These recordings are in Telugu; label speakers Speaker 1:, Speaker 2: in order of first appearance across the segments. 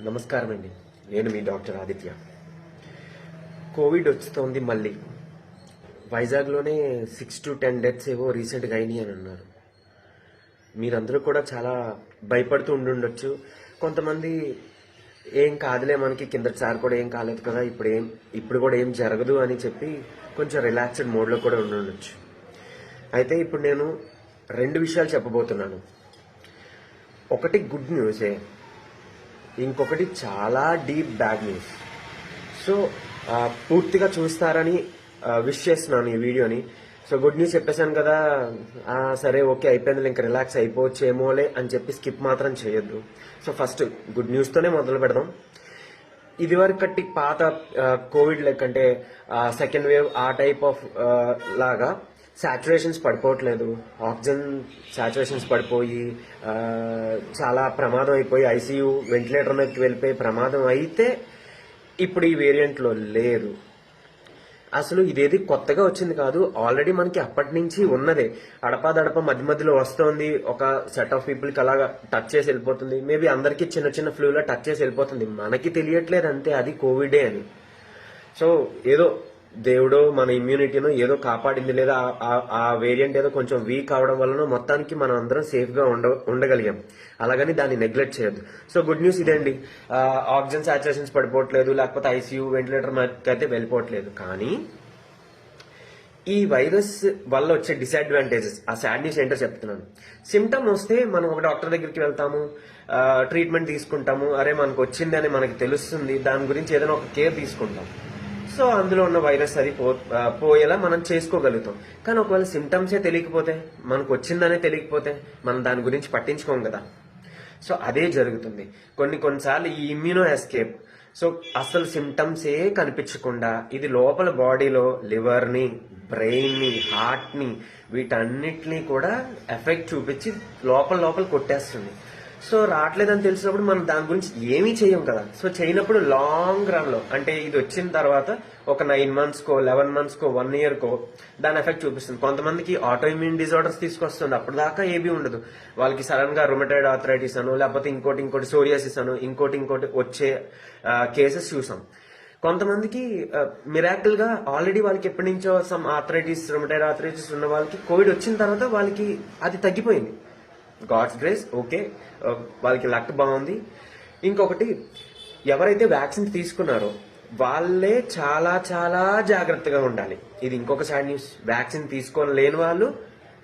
Speaker 1: నమస్కారం అండి నేను మీ డాక్టర్ ఆదిత్య. కోవిడ్ వస్తుంది మళ్ళీ. వైజాగ్లోనే సిక్స్ టు టెన్ డెత్స్ ఏవో రీసెంట్గా అయినాయి అని అన్నారు. మీరందరూ కూడా చాలా భయపడుతూ ఉండుండొచ్చు. కొంతమంది ఏం కాదులే మనకి కిందసారి కూడా ఏం కాలేదు కదా ఇప్పుడు ఏం ఇప్పుడు కూడా ఏం జరగదు అని చెప్పి కొంచెం రిలాక్స్డ్ మోడ్లో కూడా ఉండుండొచ్చు. అయితే ఇప్పుడు నేను రెండు విషయాలు చెప్పబోతున్నాను. ఒకటి గుడ్ న్యూసే. ఇంకొకటి చాలా డీప్ బ్యాడ్ న్యూస్. సో పూర్తిగా చూస్తారని విష్ చేస్తున్నాను ఈ వీడియోని. సో గుడ్ న్యూస్ చెప్పేశాను కదా సరే ఓకే అయిపోయింది ఇంకా రిలాక్స్ అయిపోవచ్చేమోలే అని చెప్పి స్కిప్ మాత్రం చేయొద్దు. సో ఫస్ట్ గుడ్ న్యూస్తోనే మొదలు పెడదాం. ఇది వరకటి పాత కోవిడ్ లెక్కంటే సెకండ్ వేవ్ ఆ టైప్ ఆఫ్ లాగా సాచురేషన్స్ పడిపోవట్లేదు. ఆక్సిజన్ సాచురేషన్స్ పడిపోయి చాలా ప్రమాదం అయిపోయి ఐసీయూ వెంటిలేటర్ మీదకి వెళ్ళిపోయి ప్రమాదం అయితే ఇప్పుడు ఈ వేరియంట్లో లేదు. అసలు ఇదేది కొత్తగా వచ్చింది కాదు. ఆల్రెడీ మనకి అప్పటి నుంచి ఉన్నదే. అడపాదడప మధ్య మధ్యలో వస్తోంది. ఒక సెట్ ఆఫ్ పీపుల్కి అలాగా టచ్ చేసి వెళ్ళిపోతుంది. మేబీ అందరికి చిన్న చిన్న ఫ్లూలో టచ్ చేసి వెళ్ళిపోతుంది. మనకి తెలియట్లేదు అంతే. అది కోవిడే అని. సో ఏదో దేవుడో మన ఇమ్యూనిటీను ఏదో కాపాడింది లేదా ఆ- ఆ- వేరియంట్ ఏదో కొంచెం వీక్ అవడం వలన మొత్తానికి మనం అందరం సేఫ్గా ఉండ ఉండగలిగాం. అలాగని దాన్ని నెగ్లెక్ట్ చేయొద్దు. సో గుడ్ న్యూస్ ఇదండి. ఆక్సిజన్ సాచురేషన్స్ పడిపోవట్లేదు లేకపోతే ఐసీయూ వెంటిలేటర్ అయితే వెళ్ళిపోవట్లేదు. కానీ ఈ వైరస్ వల్ల వచ్చే డిసడ్వాంటేజెస్ ఆ సాడ్ న్యూస్ ఏంటో చెప్తున్నాను. సిమ్టమ్ వస్తే మనం ఒక డాక్టర్ దగ్గరికి వెళ్తాము ట్రీట్మెంట్ తీసుకుంటాము. అరే మనకు వచ్చింది అని మనకి తెలుస్తుంది. దాని గురించి ఏదైనా ఒక కేర్ తీసుకుంటాం. సో అందులో ఉన్న వైరస్ అది పో పోయేలా మనం చేసుకోగలుగుతాం. కానీ ఒకవేళ సిమ్టమ్సే తెలియకపోతే మనకు వచ్చిందనే తెలియకపోతే మనం దాని గురించి పట్టించుకోం కదా. సో అదే జరుగుతుంది. కొన్ని కొన్నిసార్లు ఈ ఇమ్యూనో ఎస్కేప్ సో అసలు సిమ్టమ్సే కనిపించకుండా ఇది లోపల బాడీలో లివర్ని బ్రెయిన్ని హార్ట్ని వీటన్నిటిని కూడా ఎఫెక్ట్ చూపించి లోపల లోపల కొట్టేస్తుంది. సో రావట్లేదని తెలిసినప్పుడు మనం దాని గురించి ఏమీ చేయం కదా. సో చేయనప్పుడు లాంగ్ రన్లో అంటే ఇది వచ్చిన తర్వాత ఒక నైన్ మంత్స్ కో లెవెన్ మంత్స్ కో వన్ ఇయర్ కో దాని ఎఫెక్ట్ చూపిస్తుంది. కొంతమందికి ఆటో ఇమ్యూన్ డిజార్డర్స్ తీసుకొస్తుంది. అప్పుడు దాకా ఏమీ ఉండదు. వాళ్ళకి సడన్గా రొమటైడ్ ఆథరైటిస్ అను లేకపోతే ఇంకోటి ఇంకోటి సోరియాసిస్ అను ఇంకోటి ఇంకోటి వచ్చే కేసెస్ చూసాం. కొంతమందికి మిరాకిల్గా ఆల్రెడీ వాళ్ళకి ఎప్పటి నుంచో సమ్ ఆథరైటిస్ రొమటైడ్ ఆథరైటిస్ ఉన్న వాళ్ళకి కోవిడ్ వచ్చిన తర్వాత వాళ్ళకి అది తగ్గిపోయింది. గాడ్స్ గ్రేస్ ఓకే వాళ్ళకి లక్ బాగుంది. ఇంకొకటి ఎవరైతే వ్యాక్సిన్ తీసుకున్నారో వాళ్ళే చాలా చాలా జాగ్రత్తగా ఉండాలి. ఇది ఇంకొక సాడ్ న్యూస్ వ్యాక్సిన్ తీసుకొని లేని వాళ్ళు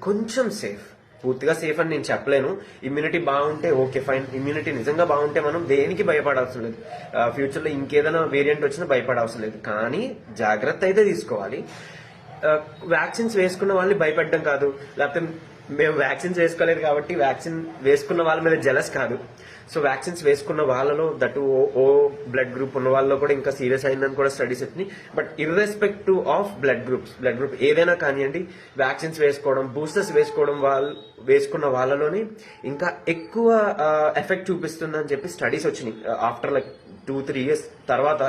Speaker 1: కొంచెం సేఫ్ పూర్తిగా సేఫ్ అని నేను చెప్పలేను. ఇమ్యూనిటీ బాగుంటే ఓకే ఫైన్ ఇమ్యూనిటీ నిజంగా బాగుంటే మనం దేనికి భయపడాల్సిన లేదు. Uh, ఫ్యూచర్లో ఇంకేదైనా వేరియంట్ వచ్చినా భయపడాల్సిన లేదు. కానీ జాగ్రత్త అయితే తీసుకోవాలి. Uh, వ్యాక్సిన్స్ వేసుకున్న వాళ్ళని భయపడడం కాదు. లేకపోతే మేము వ్యాక్సిన్స్ వేసుకోలేదు కాబట్టి వ్యాక్సిన్ వేసుకున్న వాళ్ళ మీద జలస్ కాదు. సో వ్యాక్సిన్స్ వేసుకున్న వాళ్ళలో దట్ ఓ బ్లడ్ గ్రూప్ ఉన్న వాళ్ళలో కూడా ఇంకా సీరియస్ అయిందని కూడా స్టడీస్ వచ్చినాయి but irrespective of blood groups blood group ఏదైనా కానివ్వండి వ్యాక్సిన్స్ వేసుకోవడం బూస్టర్స్ వేసుకోవడం వాళ్ళు వేసుకున్న వాళ్ళలోనే ఇంకా ఎక్కువ ఎఫెక్ట్ చూపిస్తుందని చెప్పి స్టడీస్ వచ్చినాయి. After like two three years తర్వాత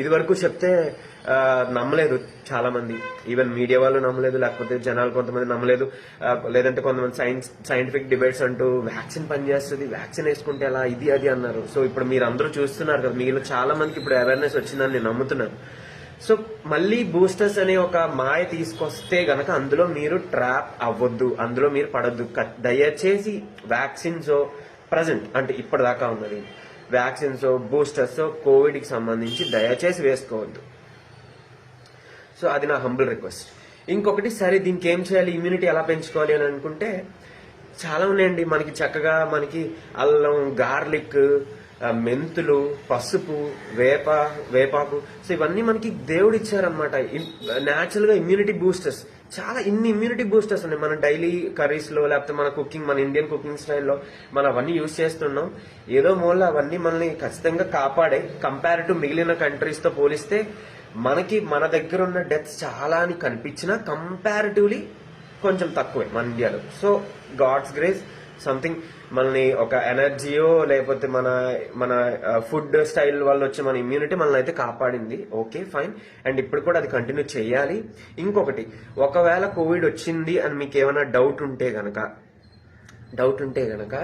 Speaker 1: ఇది వరకు చెప్తే నమ్మలేదు చాలా మంది ఈవెన్ మీడియా వాళ్ళు నమ్మలేదు లేకపోతే జనాలు కొంతమంది నమ్మలేదు. లేదంటే కొంతమంది సైన్స్ సైంటిఫిక్ డిబేట్స్ అంటూ వ్యాక్సిన్ పనిచేస్తుంది వ్యాక్సిన్ వేసుకుంటే అలా ఇది అది అన్నారు. సో ఇప్పుడు మీరు అందరూ చూస్తున్నారు కదా మీలో చాలా మందికి ఇప్పుడు అవేర్నెస్ వచ్చిందని నేను నమ్ముతున్నాను. సో మళ్ళీ బూస్టర్స్ అనే ఒక మాయ తీసుకొస్తే గనక అందులో మీరు ట్రాప్ అవ్వద్దు అందులో మీరు పడద్దు. దయచేసి వ్యాక్సిన్స్ ప్రజెంట్ అంటే ఇప్పటిదాకా ఉన్నది. వ్యాక్సిన్స్ బూస్టర్స్ కోవిడ్కి సంబంధించి దయచేసి వేసుకోవద్దు. సో అది నా హంబుల్ రిక్వెస్ట్ ఇంకొకటి సరే దీనికి ఏం చేయాలి? ఇమ్యూనిటీ ఎలా పెంచుకోవాలి అని అనుకుంటే చాలా ఉన్నాయండి. మనకి చక్కగా మనకి అల్లం గార్లిక్ మెంతులు పసుపు వేప వేపాకు. సో ఇవన్నీ మనకి దేవుడు ఇచ్చారనమాట న్యాచురల్గా ఇమ్యూనిటీ బూస్టర్స్ చాలా ఇన్ని ఇమ్యూనిటీ బూస్టర్స్ ఉన్నాయి. మన డైలీ కర్రీస్లో లేకపోతే మన కుకింగ్ మన ఇండియన్ కుకింగ్ స్టైల్లో మనం అవన్నీ యూజ్ చేస్తున్నాం. ఏదో మూల అవన్నీ మనల్ని ఖచ్చితంగా కాపాడే కంపేర్ టు మిగిలిన కంట్రీస్తో పోలిస్తే మనకి మన దగ్గర ఉన్న డెత్స్ చాలా అని కనిపించినా కంపారిటివ్లీ కొంచెం తక్కువే మన ఇండియాలో సో గాడ్స్ గ్రేస్ సంథింగ్ మనల్ని ఒక ఎనర్జీయో లేకపోతే మన మన ఫుడ్ స్టైల్ వల్ల వచ్చే మన ఇమ్యూనిటీ మనల్ని అయితే కాపాడింది. ఓకే ఫైన్ అండ్ ఇప్పుడు కూడా అది కంటిన్యూ చేయాలి. ఇంకొకటి ఒకవేళ కోవిడ్ వచ్చింది అని మీకు ఏమైనా డౌట్ ఉంటే గనక డౌట్ ఉంటే గనక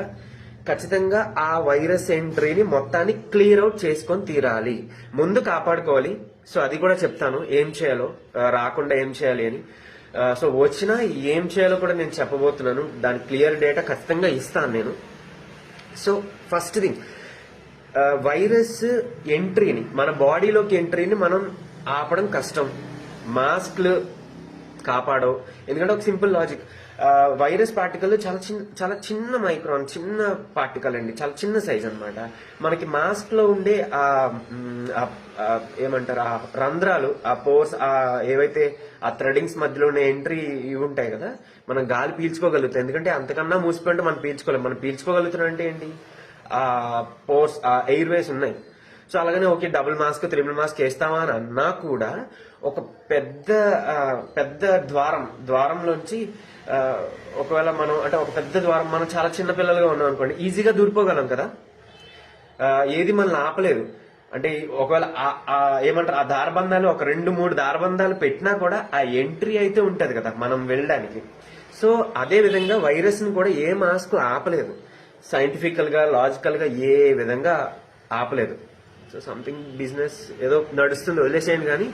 Speaker 1: ఖచ్చితంగా ఆ వైరస్ ఎంట్రీని మొత్తాన్ని క్లియర్ అవుట్ చేసుకొని తీరాలి. ముందు కాపాడుకోవాలి. సో అది కూడా చెప్తాను. ఏం చేయాలో రాకుండా ఏం చేయాలి అని. సో వచ్చినా ఏం చేయాలో కూడా నేను చెప్పబోతున్నాను. దాని క్లియర్ డేటా ఖచ్చితంగా ఇస్తాను నేను. సో ఫస్ట్ థింగ్ వైరస్ ఎంట్రీని మన బాడీలోకి ఎంట్రీని మనం ఆపడం కష్టం. మాస్క్లు కాపాడవు. ఎందుకంటే ఒక సింపుల్ లాజిక్ వైరస్ పార్టికల్ చాలా చిన్న చాలా చిన్న మైక్రాన్ చిన్న పార్టికల్ అండి చాలా చిన్న సైజ్ అనమాట మనకి మాస్క్లో ఉండే ఆ ఏమంటారు ఆ రంధ్రాలు ఆ పోర్స్ ఆ ఏవైతే ఆ థ్రెడింగ్స్ మధ్యలో ఉన్న ఎంట్రీ ఇవి ఉంటాయి కదా మనం గాలి పీల్చుకోగలుగుతాం. ఎందుకంటే అంతకన్నా మూసిపోయింటే మనం పీల్చుకోలేం. మనం పీల్చుకోగలుగుతున్నాం అంటే ఏంటి? ఆ పోర్స్ ఆ ఎయిర్ వేస్ ఉన్నాయి. సో అలాగనే okay double mask triple mask వేస్తామా అని అన్నా కూడా ఒక పెద్ద పెద్ద ద్వారం ద్వారంలోంచి ఒకవేళ మనం అంటే ఒక పెద్ద ద్వారం మనం చాలా చిన్న పిల్లలుగా ఉన్నాం అనుకోండి ఈజీగా దూరిపోగలం కదా. ఏది మనల్ని ఆపలేదు. అంటే ఒకవేళ ఏమంటారు ఆ దారబంధాలు ఒక రెండు మూడు దారబంధాలు పెట్టినా కూడా ఆ ఎంట్రీ అయితే ఉంటది కదా మనం వెళ్ళడానికి. సో అదే విధంగా వైరస్ని కూడా ఏ మాస్క్ ఆపలేదు. సైంటిఫికల్గా లాజికల్గా ఏ విధంగా ఆపలేదు. సో సంథింగ్ బిజినెస్ ఏదో నడుస్తుంది వదిలేసేయండి కానీ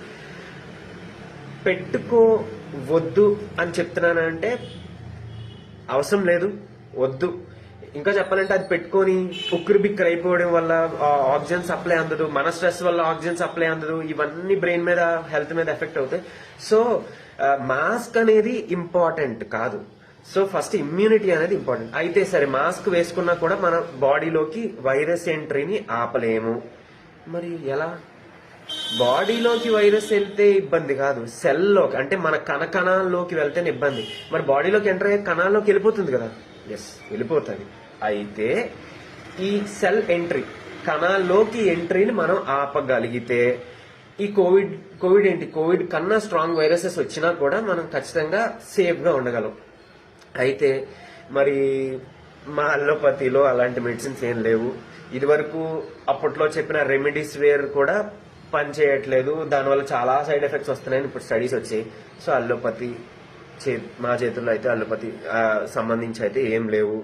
Speaker 1: పెట్టుకో వద్దు అని చెప్తున్నానంటే అవసరం లేదు వద్దు. ఇంకా చెప్పాలంటే అది పెట్టుకొని ఉక్కిరి బిక్కర్ అయిపోవడం వల్ల ఆక్సిజన్ సప్లై అందదు మన స్ట్రెస్ వల్ల ఆక్సిజన్ సప్లై అందదు ఇవన్నీ బ్రెయిన్ మీద హెల్త్ మీద ఎఫెక్ట్ అవుతాయి. సో మాస్క్ అనేది ఇంపార్టెంట్ కాదు. సో ఫస్ట్ ఇమ్యూనిటీ అనేది ఇంపార్టెంట్. అయితే సరే మాస్క్ వేసుకున్నా కూడా మన బాడీలోకి వైరస్ ఎంట్రీని ఆపలేము. మరి ఎలా? బాడీలోకి వైరస్ వెళ్తే ఇబ్బంది కాదు. సెల్లోకి అంటే మన కణ కణాల్లోకి వెళ్తేనే ఇబ్బంది. మరి బాడీలోకి ఎంటర్ అయ్యే కణాల్లోకి వెళ్ళిపోతుంది కదా? ఎస్ వెళ్ళిపోతుంది. అయితే ఈ సెల్ ఎంట్రీ కణాల్లోకి ఎంట్రీని మనం ఆపగలిగితే ఈ కోవిడ్ కోవిడ్ ఏంటి? కోవిడ్ కన్నా స్ట్రాంగ్ వైరసెస్ వచ్చినా కూడా మనం ఖచ్చితంగా సేఫ్గా ఉండగలం. అయితే మరి మా అల్లోపతిలో అలాంటి మెడిసిన్స్ ఏం లేవు. ఇదివరకు అప్పట్లో చెప్పిన రెమెడీస్ వేర్ కూడా పనిచేయట్లేదు దానివల్ల చాలా సైడ్ ఎఫెక్ట్స్ వస్తున్నాయని ఇప్పుడు స్టడీస్ వచ్చాయి. సో అల్లోపతి చే మా చేతుల్లో అయితే అల్లోపతి సంబంధించి అయితే ఏం లేవు.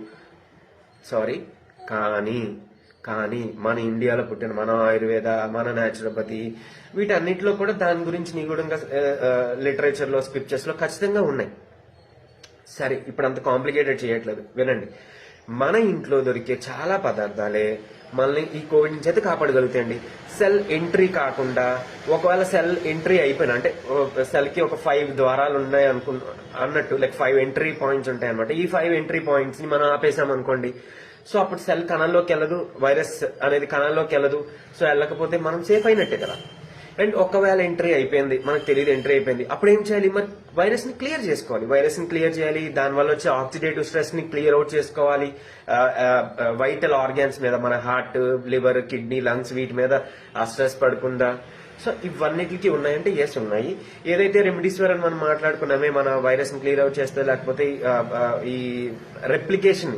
Speaker 1: సారీ కానీ కానీ మన ఇండియాలో పుట్టిన మన ఆయుర్వేద మన న్యాచురోపతి వీటన్నిటిలో కూడా దాని గురించి నిగూఢంగా లిటరేచర్లో స్క్రిప్చర్స్లో ఖచ్చితంగా ఉన్నాయి. సరే ఇప్పుడు అంత కాంప్లికేటెడ్ చేయట్లేదు. వినండి. మన ఇంట్లో దొరికే చాలా పదార్థాలే మనల్ని ఈ కోవిడ్ నుంచి అయితే కాపాడగలుగుతాయండి. సెల్ ఎంట్రీ కాకుండా ఒకవేళ సెల్ ఎంట్రీ అయిపోయినా అంటే సెల్కి ఒక ఫైవ్ ద్వారాలు ఉన్నాయి అనుకు అన్నట్టు లైక్ ఫైవ్ ఎంట్రీ పాయింట్స్ ఉంటాయి అనమాట ఈ ఫైవ్ ఎంట్రీ పాయింట్స్ని మనం ఆపేసాం అనుకోండి సో అప్పుడు సెల్ కణంలోకి వెళ్ళదు వైరస్ అనేది కణంలోకి వెళ్ళదు. సో వెళ్ళకపోతే మనం సేఫ్ అయినట్టే కదా. అండ్ ఒకవేళ ఎంట్రీ అయిపోయింది మనకు తెలియదు ఎంట్రీ అయిపోయింది అప్పుడు ఏం చేయాలి? మరి వైరస్ని క్లియర్ చేసుకోవాలి. వైరస్ని క్లియర్ చేయాలి దానివల్ల వచ్చే ఆక్సిడేటివ్ స్ట్రెస్ని క్లియర్ అవుట్ చేసుకోవాలి. వైటల్ ఆర్గాన్స్ మీద మన హార్ట్ లివర్ కిడ్నీ లంగ్స్ వీటి మీద ఆ స్ట్రెస్ పడకుండా. సో ఇవన్నిటికి ఉన్నాయంటే ఎస్ ఉన్నాయి. ఏదైతే రెమెడీస్ అని మనం మాట్లాడుకున్నామే మన వైరస్ని క్లియర్ అవుట్ చేస్తే లేకపోతే ఈ రెప్లికేషన్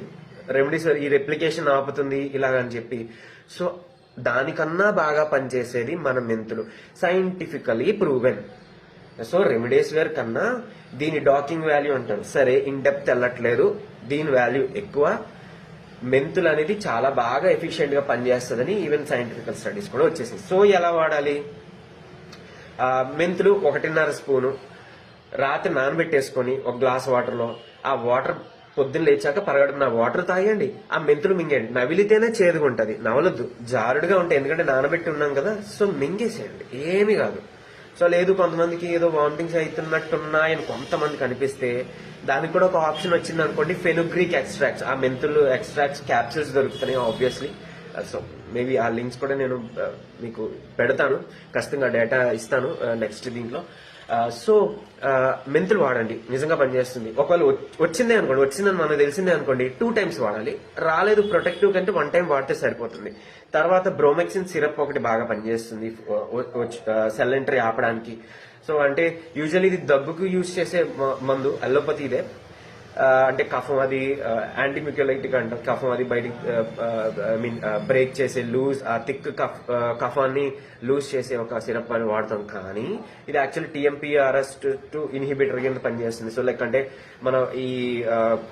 Speaker 1: రెమెడీస్ ఈ రెప్లికేషన్ ఆపుతుంది ఇలాగని చెప్పి. సో దానికన్నా బాగా పనిచేసేది మన మెంతులు. సైంటిఫికలీ ప్రూవెన్ సో రెమిడేస్ వేర్ కన్నా దీని డాకింగ్ వాల్యూ అంటారు. సరే ఇన్ డెప్త్ వెళ్ళట్లేదు దీని వాల్యూ ఎక్కువ. మెంతులు అనేది చాలా బాగా ఎఫిషియెంట్గా పనిచేస్తుందని ఈవెన్ సైంటిఫికల్ స్టడీస్ కూడా వచ్చేసింది. సో ఎలా వాడాలి? మెంతులు ఒకటిన్నర స్పూను. రాత్రి నానబెట్టేసుకొని ఒక గ్లాస్ వాటర్లో ఆ వాటర్ పొద్దున్న లేచాక పరగడుపున వాటర్ తాగండి ఆ మెంతులు మింగండి నవిలితేనే చేదుగా ఉంటది నవలద్దు. జారుడుగా ఉంటాయి ఎందుకంటే నానబెట్టి ఉన్నాం కదా సో మింగేసేయండి. ఏమీ కాదు. సో లేదు కొంతమందికి ఏదో వామిటింగ్స్ అవుతున్నట్టున్నాయని కొంతమంది కనిపిస్తే దానికి కూడా ఒక ఆప్షన్ వచ్చింది అనుకోండి ఫెనుగ్రీక్ ఎక్స్ట్రాక్ట్స్. ఆ మెంతులు ఎక్స్ట్రాక్ట్స్ క్యాప్సూల్స్ దొరుకుతున్నాయి ఆబ్వియస్లీ సో మేబీ ఆ లింక్స్ కూడా నేను uh, మీకు పెడతాను. ఖచ్చితంగా డేటా ఇస్తాను uh, నెక్స్ట్ దీంట్లో. సో మెంతులు వాడండి. నిజంగా పనిచేస్తుంది. ఒకవేళ వచ్చిందే అనుకోండి వచ్చిందని మనకు తెలిసిందే అనుకోండి టూ టైమ్స్ వాడాలి. రాలేదు ప్రొటెక్టివ్ కంటే వన్ టైం వాడితే సరిపోతుంది. తర్వాత బ్రోమెక్సిన్ సిరప్ ఒకటి బాగా పనిచేస్తుంది సెల్ ఎంట్రీ ఆపడానికి. సో అంటే యూజువల్లీ ఇది దగ్గుకు యూజ్ చేసే మందు అల్లోపతి ఇదే. అంటే కఫం అది యాంటీమ్యూక్యులైటిక్ అంటారు కఫం అది బయటికి ఐ మీన్ బ్రేక్ చేసే లూజ్ ఆ థిక్ కఫ్ కఫాన్ని లూజ్ చేసే ఒక సిరప్ అని వాడతాం. కానీ ఇది యాక్చువల్లీ టీఎంపీఆర్ఎస్ టు ఇన్హిబిటర్ కింద పనిచేస్తుంది. సో లైక్ అంటే మనం ఈ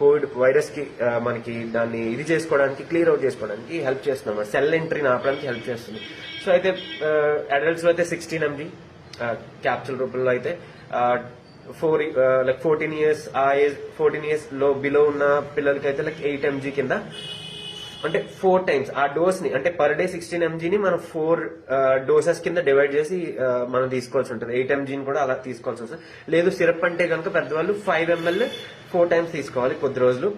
Speaker 1: కోవిడ్ వైరస్కి మనకి దాన్ని ఇది చేసుకోవడానికి క్లియర్ అవుట్ చేసుకోవడానికి హెల్ప్ చేస్తున్నాం సెల్ ఎంట్రీని ఆపడానికి హెల్ప్ చేస్తుంది. సో అయితే అడల్ట్స్లో అయితే సిక్స్టీన్ ఎంజీ క్యాప్సూల్ రూపంలో అయితే ఫోర్ లైక్ ఫోర్టీన్ ఇయర్స్ ఆ ఏజ్ ఫోర్టీన్ ఇయర్స్లో బిలో ఉన్న పిల్లలకి అయితే లైక్ ఎయిట్ ఎంజీ కింద. అంటే ఫోర్ టైమ్స్ ఆ డోస్ని అంటే పర్ డే సిక్స్టీన్ ఎంజీని మనం ఫోర్ డోసెస్ కింద డివైడ్ చేసి మనం తీసుకోవాల్సి ఉంటుంది. ఎయిట్ ఎంజీని కూడా అలా తీసుకోవాల్సి వస్తుంది లేదు సిరప్ అంటే కనుక పెద్దవాళ్ళు ఫైవ్ ఎంఎల్ ఫోర్ టైమ్స్ తీసుకోవాలి కొద్ది రోజులు.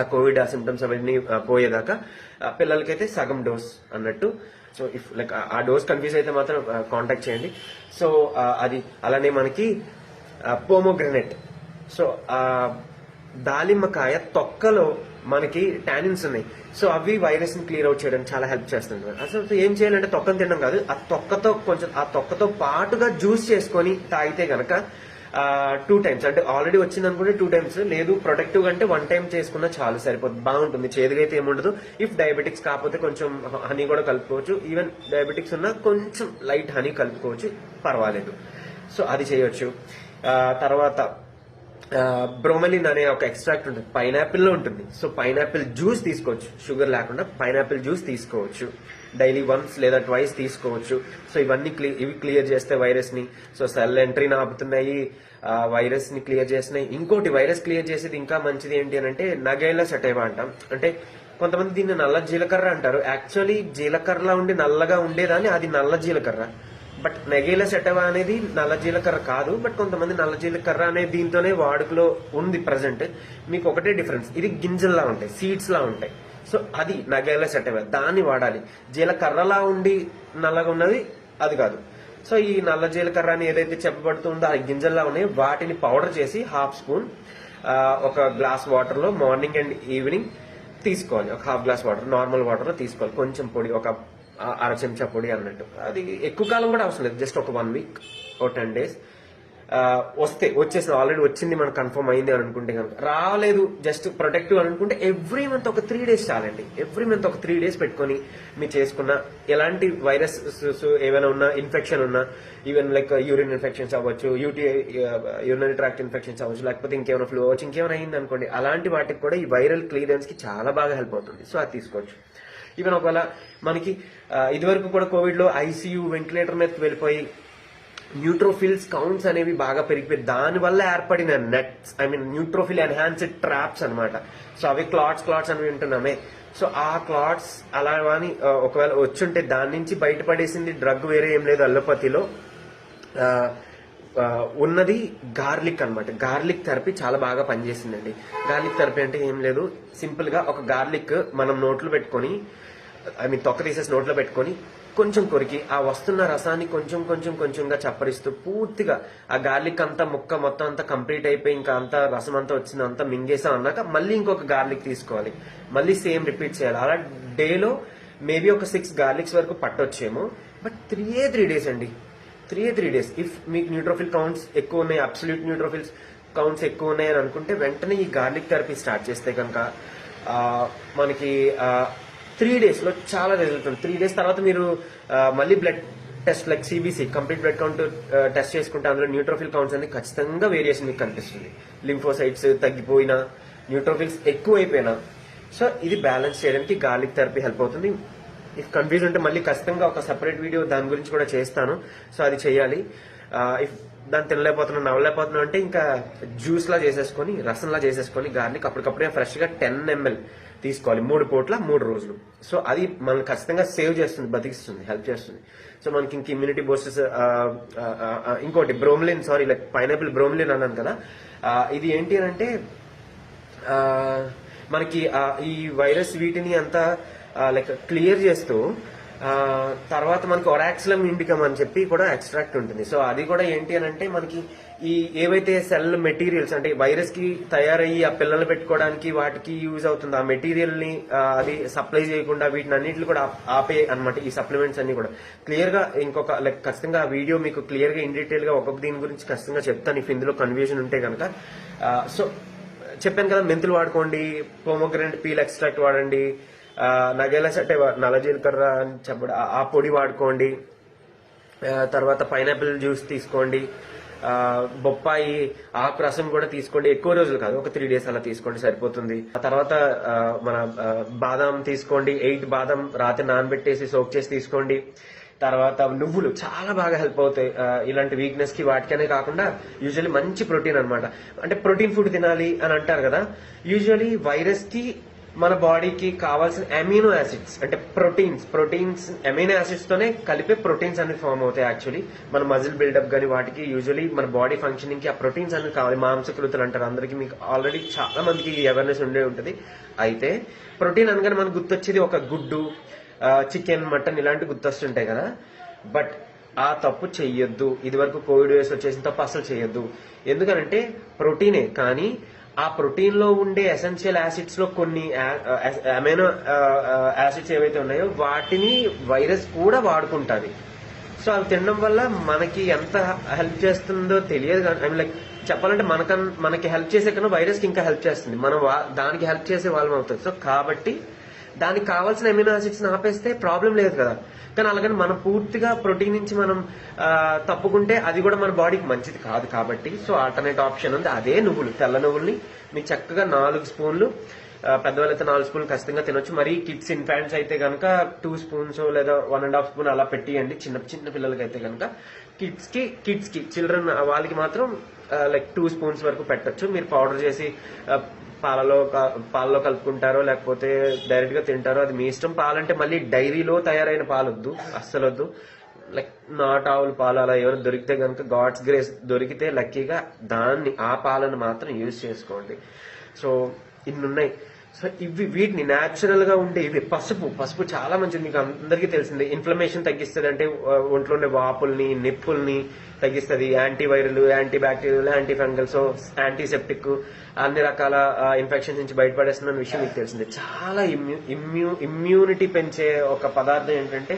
Speaker 1: ఆ కోవిడ్ ఆ సిమ్టమ్స్ అవన్నీ పోయేదాకా ఆ, పిల్లలకైతే సగం డోస్ అన్నట్టు. సో ఇఫ్ లైక్ ఆ డోస్ కన్ఫ్యూజ్ అయితే మాత్రం కాంటాక్ట్ చేయండి. సో అది అలానే మనకి పోమోగ్రనేట్ సో ఆ దాలిమ్మకాయ తొక్కలో మనకి టానిన్స్ ఉన్నాయి. సో అవి వైరస్ని క్లియర్ అవుట్ చేయడానికి చాలా హెల్ప్ చేస్తుంది. అసలు ఏం చేయాలంటే తొక్కను తినడం కాదు. ఆ తొక్కతో కొంచెం ఆ తొక్కతో పాటుగా జ్యూస్ చేసుకొని తాగితే గనక టూ టైమ్స్ అంటే ఆల్రెడీ వచ్చింది అనుకుంటే టూ టైమ్స్ లేదు ప్రొటెక్టివ్ అంటే వన్ టైం చేసుకున్నా చాలు సరిపోతుంది బాగుంటుంది. చేదుగా అయితే ఏముండదు. ఇఫ్ డయాబెటిక్స్ కాకపోతే కొంచెం హనీ కూడా కలుపుకోవచ్చు. ఈవెన్ డయాబెటిక్స్ ఉన్నా కొంచెం లైట్ హనీ కలుపుకోవచ్చు. పర్వాలేదు. సో అది చేయొచ్చు. తర్వాత బ్రోమలిన్ అనే ఒక ఎక్స్ట్రాక్ట్ ఉంటుంది. పైనాపిల్లో ఉంటుంది. సో పైనాపిల్ జ్యూస్ తీసుకోవచ్చు. షుగర్ లేకుండా పైనాపిల్ జ్యూస్ తీసుకోవచ్చు. డైలీ వన్స్ లేదా ట్వైస్ తీసుకోవచ్చు. సో ఇవన్నీ క్లి- ఇవి క్లియర్ చేస్తే వైరస్ని సో సెల్ ఎంట్రీని ఆపుతున్నాయి వైరస్ని క్లియర్ చేస్తున్నాయి. ఇంకోటి వైరస్ క్లియర్ చేసేది ఇంకా మంచిది ఏంటి అని అంటే నగైల సెటైవా అంటాం. అంటే కొంతమంది దీన్ని నల్ల జీలకర్ర అంటారు. యాక్చువల్లీ జీలకర్రలా ఉండి నల్లగా ఉండేదాన్ని అది నల్ల జీలకర్ర. బట్ నెగేల సెటవా అనేది నల్ల జీలకర్ర కాదు బట్ కొంతమంది నల్ల జీలకర్ర అనే దీంతోనే వాడుకలో ఉంది ప్రజెంట్ మీకు ఒకటే డిఫరెన్స్ ఇది గింజల్లా ఉంటాయి సీడ్స్ లా ఉంటాయి. సో అది నగేల సెటవా దాన్ని వాడాలి. జీలకర్రలా ఉండి నల్లగా ఉన్నది అది కాదు. సో ఈ నల్ల జీలకర్ర అని ఏదైతే చెప్పబడుతుందో ఆ గింజల్లా ఉన్నాయి. వాటిని పౌడర్ చేసి హాఫ్ స్పూన్ ఒక గ్లాస్ వాటర్లో మార్నింగ్ అండ్ ఈవినింగ్ తీసుకోవాలి. ఒక హాఫ్ గ్లాస్ వాటర్ నార్మల్ వాటర్లో తీసుకోవాలి. కొంచెం పొడి ఒక అర చెంచా పొడి అన్నట్టు. అది ఎక్కువ కాలం కూడా అవసరం లేదు. జస్ట్ ఒక వన్ వీక్ ఓ టెన్ డేస్ వస్తే వచ్చేసి ఆల్రెడీ వచ్చింది మనకు కన్ఫర్మ్ అయింది అని అనుకుంటే కనుక. రాలేదు జస్ట్ ప్రొటెక్టివ్ అని అనుకుంటే ఎవ్రీ మంత్ ఒక త్రీ డేస్ చాలండి. ఎవ్రీ మంత్ ఒక త్రీ డేస్ పెట్టుకొని మీరు చేసుకున్న ఎలాంటి వైరస్ ఏమైనా ఉన్నా ఇన్ఫెక్షన్ ఉన్నా ఈవెన్ లైక్ యూరిన్ ఇన్ఫెక్షన్స్ అవ్వచ్చు U T urinary tract infections అవ్వచ్చు లేకపోతే ఇంకేమైనా ఫ్లూ అవ్వచ్చు ఇంకేమైనా అయింది అనుకోండి అలాంటి వాటికి కూడా ఈ వైరల్ క్లియరెన్స్కి చాలా బాగా హెల్ప్ అవుతుంది. సో అది తీసుకోవచ్చు. ఈవెన్ ఒకవేళ మనకి ఇదివరకు కూడా కోవిడ్లో ఐసీయూ వెంటిలేటర్ మీద వెళ్ళిపోయి న్యూట్రోఫిల్స్ కౌంట్స్ అనేవి బాగా పెరిగిపోయి దాని వల్ల ఏర్పడిన nets I mean neutrophil enhanced traps అనమాట సో అవి క్లాట్స్ క్లాట్స్ అని వింటున్నామే సో ఆ క్లాట్స్ అలా అని ఒకవేళ వచ్చుంటే దాని నుంచి బయటపడేసింది డ్రగ్ వేరే ఏం లేదు అల్లోపతిలో ఉన్నది గార్లిక్ అన్నమాట. గార్లిక్ థెరపీ చాలా బాగా పనిచేసిందండి. గార్లిక్ థెరపీ అంటే ఏం లేదు. సింపుల్గా ఒక గార్లిక్ మనం నోట్లు పెట్టుకొని ఐ మీన్ తొక్క తీసేసి నోట్లో పెట్టుకొని కొంచెం కొరికి ఆ వస్తున్న రసాన్ని కొంచెం కొంచెం కొంచెంగా చప్పరిస్తూ పూర్తిగా ఆ గార్లిక్ అంతా ముక్క మొత్తం అంతా కంప్లీట్ అయిపోయి ఇంకా అంతా రసం అంతా వచ్చింది అంతా మింగేసాం అన్నాక మళ్ళీ ఇంకొక గార్లిక్ తీసుకోవాలి. మళ్ళీ సేమ్ రిపీట్ చేయాలి. అలా డేలో మేబీ ఒక సిక్స్ గార్లిక్స్ వరకు పట్టొచ్చేమో. బట్ త్రీ త్రీ డేస్ అండి. త్రీ త్రీ డేస్ ఇఫ్ మీకు న్యూట్రోఫిల్ కౌంట్స్ ఎక్కువ ఉన్నాయి అబ్సల్యూట్ న్యూట్రోఫిల్స్ కౌంట్స్ ఎక్కువ ఉన్నాయని అనుకుంటే వెంటనే ఈ గార్లిక్ థెరపీ స్టార్ట్ చేస్తే కనుక మనకి త్రీ డేస్లో చాలా రిజల్ట్ ఉంది త్రీ డేస్ తర్వాత మీరు మళ్ళీ blood test like CBC complete blood count test చేసుకుంటే అందులో న్యూట్రోఫిల్ కౌంట్స్ అనేది ఖచ్చితంగా వేరియేషన్ మీకు కనిపిస్తుంది. లింఫోసైట్స్ తగ్గిపోయినా న్యూట్రోఫిల్స్ ఎక్కువైపోయినా. సో ఇది బ్యాలెన్స్ చేయడానికి గార్లిక్ థెరపీ హెల్ప్ అవుతుంది. ఇఫ్ కన్ఫ్యూజ్ ఉంటే మళ్ళీ ఖచ్చితంగా ఒక సెపరేట్ వీడియో దాని గురించి కూడా చేస్తాను. సో అది చేయాలి. ఇఫ్ దాన్ని తినలేకపోతున్నాం నవ్వలేకపోతున్నాం అంటే ఇంకా జ్యూస్ లా చేసేసుకొని రసంలా చేసేసుకొని గార్లిక్ అప్పటికప్పుడే ఫ్రెష్గా టెన్ ఎంఎల్ తీసుకోవాలి. మూడు పూట్ల మూడు రోజులు. సో అది మనం ఖచ్చితంగా సేవ్ చేస్తుంది బతికిస్తుంది హెల్ప్ చేస్తుంది. సో మనకి ఇంక ఇమ్యూనిటీ బూస్టర్స్ ఇంకోటి bromelain sorry like pineapple bromelain అన్నాను కదా. ఇది ఏంటి అని అంటే మనకి ఈ వైరస్ వీటిని అంతా లైక్ క్లియర్ చేస్తూ తర్వాత మనకి ఒరాక్సిలం ఇండికమ్ అని చెప్పి కూడా ఎక్స్ట్రాక్ట్ ఉంటుంది. సో అది కూడా ఏంటి అని అంటే మనకి ఈ ఏవైతే సెల్ మెటీరియల్స్ అంటే వైరస్కి తయారయ్యి ఆ పిల్లలు పెట్టుకోవడానికి వాటికి యూజ్ అవుతుంది ఆ మెటీరియల్ని అది సప్లై చేయకుండా వీటిని అన్నింటిని కూడా ఆపే అన్నమాట ఈ సప్లిమెంట్స్ అన్ని కూడా. క్లియర్గా ఇంకొక లైక్ ఖచ్చితంగా ఆ వీడియో మీకు క్లియర్గా ఇన్ డీటెయిల్గా ఒక్కొక్క దీని గురించి ఖచ్చితంగా చెప్తాను. ఇఫ్ ఇందులో కన్ఫ్యూజన్ ఉంటే కనుక సో చెప్పాను కదా మెంతులు వాడుకోండి పోమోగ్రెంట్ పీల్ ఎక్స్ట్రాక్ట్ వాడండి ఆ, అంటే నల్ల జీలకర్ర అని చెప్పడం ఆ- పొడి వాడుకోండి. తర్వాత పైనాపిల్ జ్యూస్ తీసుకోండి. బొప్పాయి ఆకు రసం కూడా తీసుకోండి. ఎక్కువ రోజులు కాదు ఒక త్రీ డేస్ అలా తీసుకోండి సరిపోతుంది. ఆ తర్వాత మన బాదం తీసుకోండి. ఎయిట్ బాదం రాత్రి నానబెట్టేసి సోక్ చేసి తీసుకోండి. తర్వాత నువ్వులు చాలా బాగా హెల్ప్ అవుతాయి. ఇలాంటి వీక్నెస్కి వాటికనే కాకుండా యూజువల్లీ మంచి ప్రోటీన్ అనమాట అంటే ప్రోటీన్ ఫుడ్ తినాలి అని అంటారు కదా. యూజువల్లీ వైరస్కి మన బాడీకి కావాల్సిన అమినో యాసిడ్స్ అంటే ప్రోటీన్స్ ప్రోటీన్స్ అమినో యాసిడ్స్ తోనే కలిపే ప్రోటీన్స్ అనేవి ఫామ్ అవుతాయి యాక్చువల్లీ. మన మజిల్ బిల్డప్ గానీ వాటికి యూజువల్లీ మన బాడీ ఫంక్షనింగ్కి ఆ ప్రోటీన్స్ అనేవి కావాలి. మాంసకృతులు అంటారు. అందరికి మీకు ఆల్రెడీ చాలా మందికి అవేర్నెస్ ఉండే ఉంటుంది. అయితే ప్రోటీన్ అనగానే మనకు గుర్తొచ్చేది ఒక గుడ్డు చికెన్ మటన్ ఇలాంటివి గుర్తొస్తుంటాయి కదా. బట్ ఆ తప్పు చెయ్యొద్దు. ఇది వరకు కోవిడ్ వేసి వచ్చేసిన తప్పు అసలు చేయొద్దు ఎందుకనంటే ప్రోటీనే. కానీ ఆ ప్రోటీన్లో ఉండే ఎసెన్షియల్ యాసిడ్స్లో కొన్ని అమైనో యాసిడ్స్ ఏవైతే ఉన్నాయో వాటిని వైరస్ కూడా వాడుకుంటుంది. సో అవి తినడం వల్ల మనకి ఎంత హెల్ప్ చేస్తుందో తెలియదు ఐ లైక్ చెప్పాలంటే మనకన్ మనకి హెల్ప్ చేసే కన్నా వైరస్కి ఇంకా హెల్ప్ చేస్తుంది. మనం వా- దానికి హెల్ప్ చేసే వాళ్ళం అవుతుంది సో కాబట్టి దానికి కావాల్సిన ఎమినో యాసిడ్స్ ఆపేస్తే ప్రాబ్లం లేదు కదా. కానీ అలాగని మనం పూర్తిగా ప్రోటీన్ నుంచి మనం తప్పుకుంటే అది కూడా మన బాడీకి మంచిది కాదు కాబట్టి సో ఆల్టర్నేట్ ఆప్షన్ ఉంది. అదే నువ్వులు తెల్ల నువ్వుల్ని మీకు చక్కగా నాలుగు స్పూన్లు పెద్దవాళ్ళైతే నాలుగు స్పూన్లు ఖచ్చితంగా తినొచ్చు. మరి కిడ్స్ ఇన్ఫాంట్స్ అయితే కనుక టూ స్పూన్స్ లేదా వన్ అండ్ హాఫ్ స్పూన్ అలా పెట్టియండి. చిన్న చిన్న పిల్లలకి అయితే కనుక కిడ్స్కి కిడ్స్కి చిల్డ్రన్ వాళ్ళకి మాత్రం లైక్ టూ స్పూన్స్ వరకు పెట్టొచ్చు. మీరు పౌడర్ చేసి పాలలో పాలలో కలుపుకుంటారో లేకపోతే డైరెక్ట్గా తింటారో అది మీ ఇష్టం. పాలంటే మళ్ళీ డైరీలో తయారైన పాలొద్దు అస్సలు వద్దు లైక్ నాట్ ఆవుల పాలు అలా ఏమైనా దొరికితే కనుక గాడ్స్ గ్రేస్ దొరికితే లక్కీగా దాన్ని ఆ పాలను మాత్రం యూజ్ చేసుకోండి. సో ఇన్నున్నాయి. సో ఇవి వీటిని న్యాచురల్గా ఉండే ఇవి పసుపు పసుపు చాలా మంచిది. మీకు అందరికీ తెలిసిందే. ఇన్ఫ్లమేషన్ తగ్గిస్తుంది అంటే ఒంట్లో ఉండే వాపుల్ని నిప్పుల్ని తగ్గిస్తుంది. Antiviral anti bacterial anti fungals antiseptic అన్ని రకాల ఇన్ఫెక్షన్ నుంచి బయటపడేస్తున్న విషయం మీకు తెలిసిందే. చాలా ఇమ్యూ ఇమ్యూ ఇమ్యూనిటీ పెంచే ఒక పదార్థం ఏంటంటే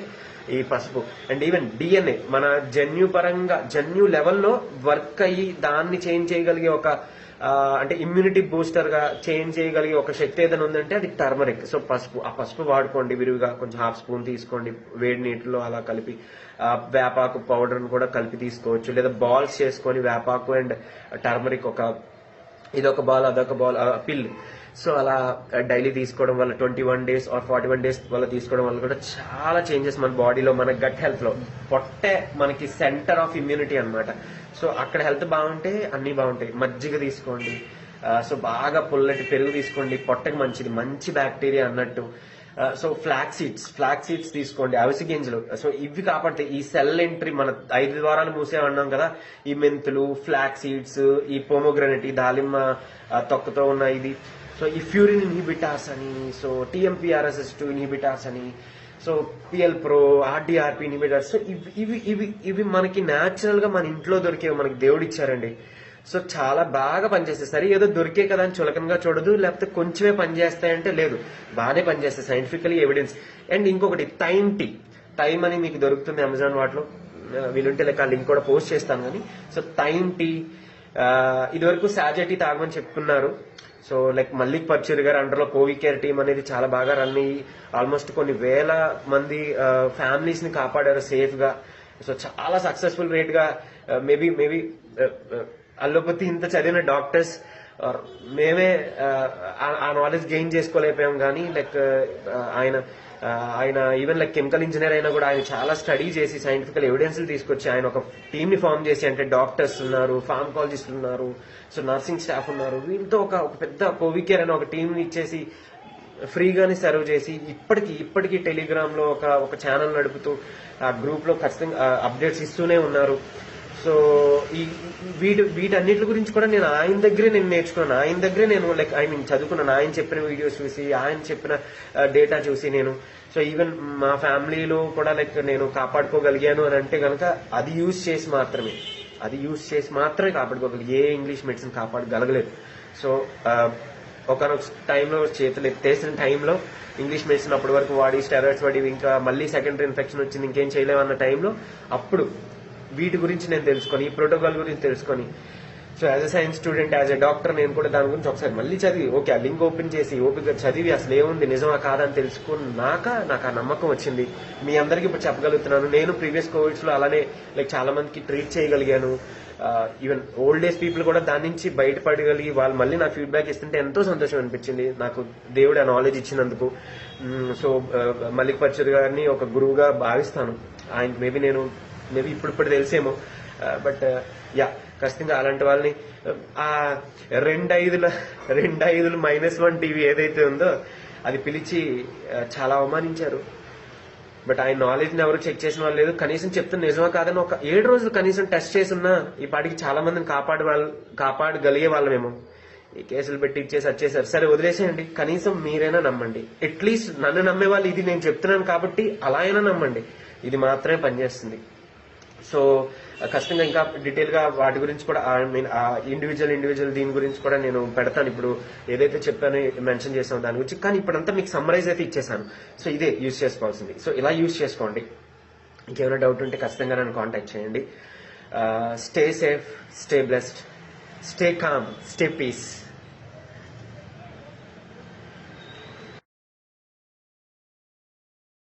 Speaker 1: ఈ పసుపు. అండ్ ఈవెన్ డిఎన్ఏ మన జన్యు పరంగా జన్యు లెవెల్లో వర్క్ అయ్యి దాన్ని చేంజ్ చేయగలిగే ఒక అంటే ఇమ్యూనిటీ బూస్టర్గా చేంజ్ చేయగలిగే ఒక శక్తి ఏదైనా ఉందంటే అది టర్మరిక్ సో పసుపు. ఆ పసుపు వాడుకోండి విరివిగా. కొంచెం హాఫ్ స్పూన్ తీసుకోండి. వేడి నీటిలో అలా కలిపి వేపాకు పౌడర్ కూడా కలిపి తీసుకోవచ్చు. లేదా బాల్స్ చేసుకొని వేపాకు అండ్ టర్మరిక్ ఒక ఇదొక బాల్ అదొక బాల్ పిల్ సో అలా డైలీ తీసుకోవడం వల్ల twenty one days or forty one days వల్ల తీసుకోవడం వల్ల కూడా చాలా చేంజెస్ మన బాడీలో మన గట్ హెల్త్లో. పొట్టే మనకి సెంటర్ ఆఫ్ ఇమ్యూనిటీ అన్నమాట. సో అక్కడ హెల్త్ బాగుంటే అన్ని బాగుంటాయి. మజ్జిగ తీసుకోండి. సో బాగా పుల్లటి పెరుగు తీసుకోండి. పొట్టకి మంచిది. మంచి బ్యాక్టీరియా అన్నట్టు. So flax seeds flax seeds తీసుకోండి. అవిసి గింజలు. సో ఇవి కాబట్టి ఈ సెల్ ఎంట్రీ మన ఐదు ద్వారాలు మూసేవన్నాం కదా ఈ మెంతులు ఫ్లాక్ సీడ్స్ ఈ పోమోగ్రనెట్ ఈ దాలిమ్మ తొక్కతో ఉన్న ఇది. సో ఈ ఫ్యూరిన్ ఇన్హిబిటార్స్ అని సో టీఎంపీఆర్ఎస్ఎస్ టూ ఇన్హిబిటార్స్ అని so PL pro RDRP inhibitors so ఇవి ఇవి ఇవి ఇవి మనకి న్యాచురల్గా మన ఇంట్లో దొరికేవి మనకి దేవుడు ఇచ్చారండి. సో చాలా బాగా పనిచేస్తాయి. సరే ఏదో దొరికే కదా అని చులకనగా చూడదు లేకపోతే కొంచెమే పనిచేస్తాయంటే లేదు. బాగానే పనిచేస్తాయి సైంటిఫికలీ ఎవిడెన్స్ అండ్ ఇంకొకటి టైమ్ టీ టైం అని మీకు దొరుకుతుంది అమెజాన్ వాటిలో. వీలుంటే లెక్క లింక్ కూడా పోస్ట్ చేస్తాను కానీ. సో టైం టీ ఇదివరకు సాజా టీ తాగమని చెప్పుకున్నారు సో లైక్ మల్లిక్ పర్చూరి గారు అండర్లో కోవి కేర్ టీం అనేది చాలా బాగా రన్ అయ్యి ఆల్మోస్ట్ కొన్ని వేల మంది ఫ్యామిలీస్ని కాపాడారు సేఫ్గా. సో చాలా సక్సెస్ఫుల్ రేట్గా మేబీ మేబీ అల్లోపతి ఇంత చదివిన డాక్టర్స్ మేమే ఆ, నాలెడ్జ్ గెయిన్ చేసుకోలేకపోయాం కానీ లైక్ ఆయన ఆయన ఈవెన్ లైక్ కెమికల్ ఇంజనీర్ అయినా కూడా ఆయన చాలా స్టడీ చేసి సైంటిఫికల్ ఎవిడెన్స్ తీసుకొచ్చి ఆయన ఒక టీమ్ని ఫామ్ చేసి అంటే డాక్టర్స్ ఉన్నారు ఫార్మకాలజిస్ట్ ఉన్నారు సో నర్సింగ్ స్టాఫ్ ఉన్నారు. వీళ్ళతో ఒక పెద్ద కోవికేర్ అనే ఒక టీం ఇచ్చేసి ఫ్రీగానే సర్వ్ చేసి ఇప్పటికి ఇప్పటికీ టెలిగ్రామ్లో ఒక ఒక ఛానల్ నడుపుతూ ఆ గ్రూప్లో ఖచ్చితంగా అప్డేట్స్ ఇస్తూనే ఉన్నారు. సో ఈ వీటి వీటన్నిటి గురించి కూడా నేను ఆయన దగ్గరే నేను నేర్చుకున్నాను. ఆయన దగ్గరే నేను లైక్ ఐ మీన్ చదువుకున్నాను. ఆయన చెప్పిన వీడియోస్ చూసి ఆయన చెప్పిన uh, డేటా చూసి నేను. సో ఈవెన్ మా ఫ్యామిలీలో కూడా లైక్ నేను కాపాడుకోగలిగాను అని అంటే కనుక అది యూజ్ చేసి మాత్రమే. అది యూజ్ చేసి మాత్రమే కాపాడుకోగలిగి ఏ ఇంగ్లీష్ మెడిసిన్ కాపాడగలగలేదు. సో ఒకనొక టైంలో చేతులు ఎత్తేసిన టైంలో ఇంగ్లీష్ మెడిసిన్ అప్పటి వరకు వాడి స్టెరాయిడ్స్ వాడి ఇంకా మళ్ళీ సెకండరీ ఇన్ఫెక్షన్ వచ్చింది. ఇంకేం చేయలేము అన్న టైంలో అప్పుడు వీటి గురించి నేను తెలుసుకొని ఈ ప్రోటోకాల్ గురించి తెలుసుకొని. So as a science student as a doctor నేను కూడా దాని గురించి ఒకసారి మళ్ళీ చదివి ఓకే ఆ లింక్ ఓపెన్ చేసి ఓపిక చదివి అసలు ఏముంది నిజమా కాదని తెలుసుకున్నాక నాకు ఆ నమ్మకం వచ్చింది. మీ అందరికీ ఇప్పుడు చెప్పగలుగుతున్నాను. నేను ప్రీవియస్ కోవిడ్స్లో అలానే లైక్ చాలా మందికి ట్రీట్ చేయగలిగాను. ఈవెన్ ఓల్డ్ ఏజ్ పీపుల్ కూడా దాని నుంచి బయటపడగలిగి వాళ్ళు మళ్ళీ నాకు ఫీడ్బ్యాక్ ఇస్తుంటే ఎంతో సంతోషం అనిపించింది. నాకు దేవుడు ఆ నాలెడ్జ్ ఇచ్చినందుకు. సో మల్లిక్ పచ్చర్ గారిని ఒక గురువుగా భావిస్తాను. ఆయన మేబీ నేను మేబీ ఇప్పుడు ఇప్పుడు తెలిసేమో. Uh, బట్ యా uh, ఖచ్చితంగా అలాంటి వాళ్ళని um, ఆ రెండు ఐదుల రెండు మైనస్ వన్ టీవీ ఏదైతే ఉందో అది పిలిచి uh, చాలా అవమానించారు. బట్ ఆయన నాలెడ్జ్ని ఎవరు చెక్ చేసిన వాళ్ళు లేదు. కనీసం చెప్తున్న నిజమా కాదని ఒక ఏడు రోజులు కనీసం టెస్ట్ చేసి ఈ పాటికి చాలా మందిని కాపాడు వాళ్ళు కాపాడగలిగే వాళ్ళమేమో. ఈ కేసులు పెట్టి ఇచ్చేసి వచ్చేసారు సరే వదిలేసేయండి. కనీసం మీరైనా నమ్మండి. అట్లీస్ట్ నన్ను నమ్మే వాళ్ళు ఇది నేను చెప్తున్నాను కాబట్టి అలా అయినా నమ్మండి. ఇది మాత్రమే పనిచేస్తుంది. సో ఖచ్చితంగా ఇంకా డీటెయిల్గా వాటి గురించి కూడా ఐ మీన్ ఆ ఇండివిజువల్ ఇండివిజువల్ దీని గురించి కూడా నేను పెడతాను. ఇప్పుడు ఏదైతే చెప్పానో మెన్షన్ చేసాను దాని గురించి. కానీ ఇప్పుడంతా మీకు సమ్మరైజ్ అయితే ఇచ్చేసాను సో ఇదే యూజ్ చేసుకోవాల్సింది. సో ఇలా యూజ్ చేసుకోండి. ఇంకేమైనా డౌట్ ఉంటే ఖచ్చితంగా నన్ను కాంటాక్ట్ చేయండి. Stay safe stay blessed stay calm stay peace